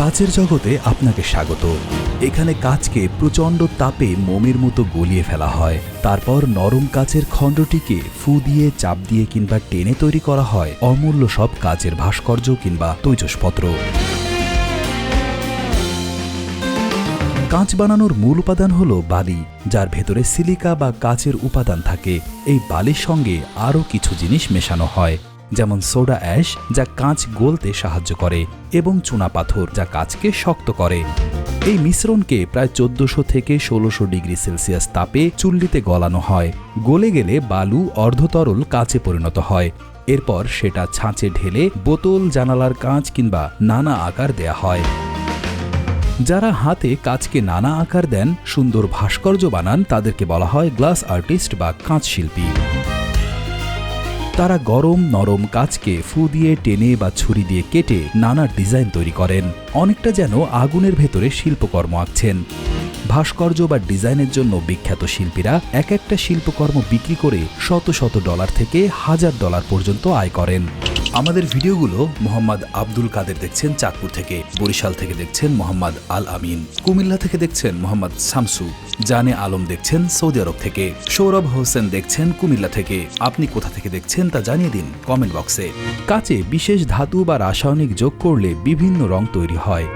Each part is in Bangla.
কাচের জগতে আপনাকে স্বাগত। এখানে কাচকে প্রচণ্ড তাপে মোমের মতো গলিয়ে ফেলা হয়। তারপর নরম কাচের খণ্ডটিকে ফু দিয়ে, চাপ দিয়ে কিংবা টেনে তৈরি করা হয় অমূল্য সব কাচের ভাস্কর্য কিংবা তৈজসপত্র। কাঁচ বানানোর মূল উপাদান হল বালি, যার ভেতরে সিলিকা বা কাচের উপাদান থাকে। এই বালির সঙ্গে আরও কিছু জিনিস মেশানো হয়। যেমন সোডা অ্যাশ, যা কাঁচ গলতে সাহায্য করে, এবং চুনাপাথর যা কাঁচকে শক্ত করে। এই মিশ্রণকে প্রায় চোদ্দশো থেকে ষোলোশো ডিগ্রি সেলসিয়াস তাপে চুল্লিতে গলানো হয়। গলে গেলে বালু অর্ধতরল কাঁচে পরিণত হয়। এরপর সেটা ছাঁচে ঢেলে বোতল, জানালার কাঁচ কিংবা নানা আকার দেয়া হয়। যারা হাতে কাচকে নানা আকার দেন, সুন্দর ভাস্কর্য বানান, তাদেরকে বলা হয় গ্লাস আর্টিস্ট বা কাঁচ শিল্পী। তারা গরম নরম কাচকে ফু দিয়ে টেনে বা ছুরি দিয়ে কেটে নানা ডিজাইন তৈরি করেন। অনেকটা যেন আগুনের ভেতরে শিল্পকর্ম আঁকছেন। ভাস্কর্য বা ডিজাইনের জন্য বিখ্যাত শিল্পীরা এক একটা শিল্পকর্ম বিক্রি করে শত শত ডলার থেকে হাজার ডলার পর্যন্ত আয় করেন। আমাদের ভিডিওগুলো মোহাম্মদ আব্দুল কাদের দেখছেন চাঁদপুর থেকে, বরিশাল থেকে দেখছেন মোহাম্মদ আল আমিন। কুমিল্লা থেকে দেখছেন মোহাম্মদ শামসু। জানে আলম দেখছেন সৌদি আরব থেকে। সৌরভ হোসেন দেখছেন কুমিল্লা থেকে। আপনি কোথা থেকে দেখছেন তা জানিয়ে দিন কমেন্ট বক্সে। কাচে বিশেষ ধাতু বা রাসায়নিক যোগ করলে বিভিন্ন রং তৈরি হয়।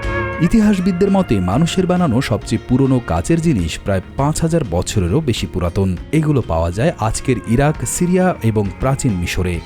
ইতিহাসবিদদের মতে মানুষের বানানো সবচেয়ে পুরনো কাচের জিনিস প্রায় পাঁচ হাজার বছরেরও বেশি পুরাতন। এগুলো পাওয়া যায় আজকের ইরাক, সিরিয়া এবং প্রাচীন মিশরে।